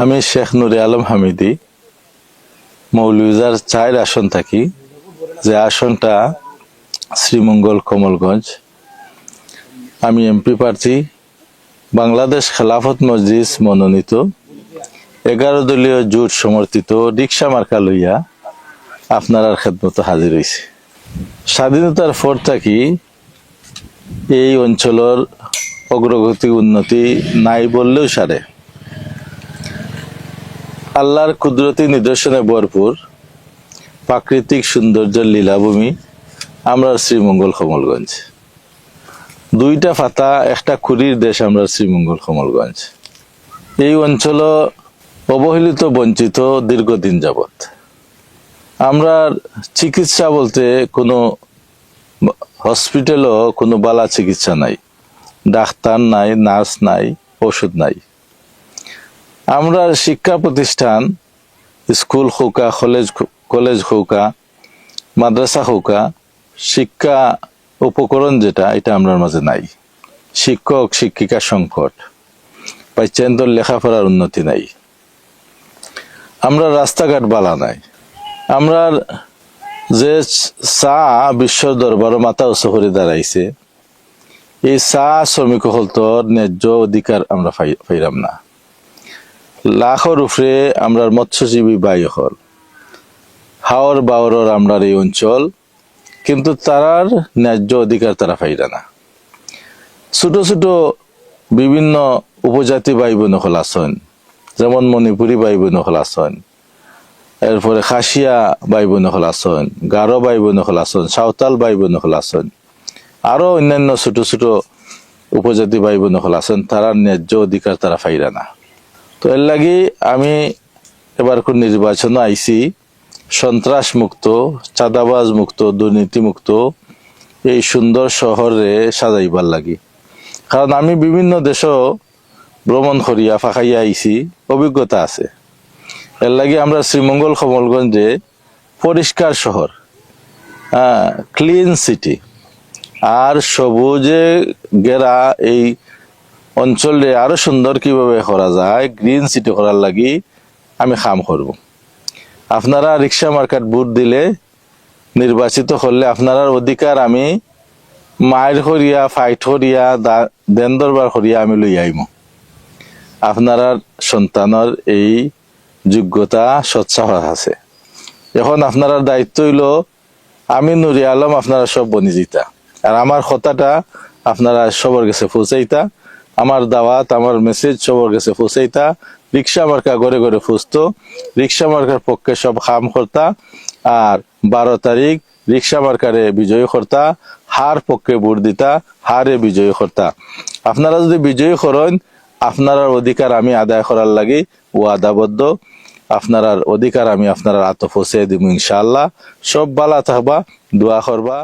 আমি শেখ নুরে আলম হামিদি, মৌলভীবাজার চার আসন থাকি, যে আসনটা শ্রীমঙ্গল কমলগঞ্জ। আমি এমপি প্রার্থী, বাংলাদেশ খেলাফত মসজিদ মনোনীত, এগারো দলীয় জোট সমর্থিত রিক্সা মার্কা লইয়া আপনার খেদমতো হাজির হয়েছে স্বাধীনতার পর থাকি এই অঞ্চলের অগ্রগতি উন্নতি নাই বললেও সারে। আল্লাহর কুদরতি নিদর্শনে ভরপুর প্রাকৃতিক সৌন্দর্যের লীলাভূমি আমরা শ্রীমঙ্গল কমলগঞ্জ দুইটা ফাতা, একটা কুড়ির দেশ আমরা শ্রীমঙ্গল কমলগঞ্জ এই অঞ্চল অবহেলিত, বঞ্চিত দীর্ঘদিন যাবৎ। আমরা চিকিৎসা বলতে কোনো হসপিটালও কোনো বালা চিকিৎসা নাই। ডাক্তার নাই, নার্স নাই, ওষুধ নাই। আমরা শিক্ষা প্রতিষ্ঠান, স্কুল হোকা, কলেজ কলেজ হোকা, মাদ্রাসা হোকা, শিক্ষা উপকরণ যেটা, এটা আমরার মাঝে নাই। শিক্ষক, শিক্ষিকা সংকট। বাচ্চাদের লেখাপড়ার উন্নতি নাই। আমরা রাস্তাঘাট বালা নাই। আমরা যে চা বিশ্ব দরবার মাথা করে দাঁড়াইছে, এই চা শ্রমিক হলতর ন্যায্য অধিকার আমরা পাইলাম না। লাখর উপরে আমরার মৎস্যজীবী বাই হল হাওর বাওরর আমরার এই অঞ্চল, কিন্তু তারার ন্যায্য অধিকার তারা পাইরা না। ছোট ছোট বিভিন্ন উপজাতি ভাই বোন হল আছেন যেমন মণিপুরী ভাই বোন হল আছেন এরপরে খাসিয়া ভাই বোন হল আছেন গারো ভাই বোন হল আছেন সাঁওতাল ভাই বোন হল আছেন আরও অন্যান্য ছোট ছোট উপজাতি ভাই বোন হল আছেন তারার ন্যায্য অধিকার তারা পাইরা না। তো এর লাগি আমি এবার কোন নির্বাচন আইছি। সন্ত্রাস মুক্ত, চাঁদাবাজ মুক্ত, দুর্নীতি মুক্ত এই সুন্দর শহরে সাজাইবার লাগি। কারণ আমি বিভিন্ন দেশ ভ্রমণ করিয়া ফাঁকাইয়া আইছি, অভিজ্ঞতা আছে। এর লাগি আমরা শ্রীমঙ্গল, কমলগঞ্জে পরিষ্কার শহর হ্যাঁ ক্লিন সিটি আর সবুজে ঘেরা এই অঞ্চলে আরও সুন্দর কীভাবে করা যায় গ্রিন সিটি করার লাগি আমি কাম করব। আপনারা রিক্সা মার্কেট বুট দিলে, নির্বাচিত হলে আপনার অধিকার আমি মায়ের করিয়া ফাইট করিয়া, দা- দেন দরবার করিয়া আমি লই আইম আপনার সন্তানের এই যোগ্যতা সৎসাহস আছে। এখন আপনার দায়িত্ব হইল, আমি নুরি আলম, আপনারা সব বনি দিতা আর আমার কথাটা আপনারা সবার কাছে পৌঁছাইতা। আমার দাওয়াত, আমার মেসেজ সবার কাছে পৌঁছাইতা। রিক্সা মার্কা ঘরে ঘরে ফুসতো রিক্সা মার্কার পক্ষে সব খাম করতা। আর বারো তারিখ রিক্সা মার্কারে বিজয়ী করতা। হার পক্ষে ভোট দিতা, হারে বিজয়ী করতা। আপনারা যদি বিজয়ী করেন আপনার অধিকার আমি আদায় করার লাগি ও আদাবদ্ধ। আপনার অধিকার আমি আপনার আত্ম পৌঁছে দিব ইনশাল্লাহ সব বালা থাকবা, দোয়া করবা।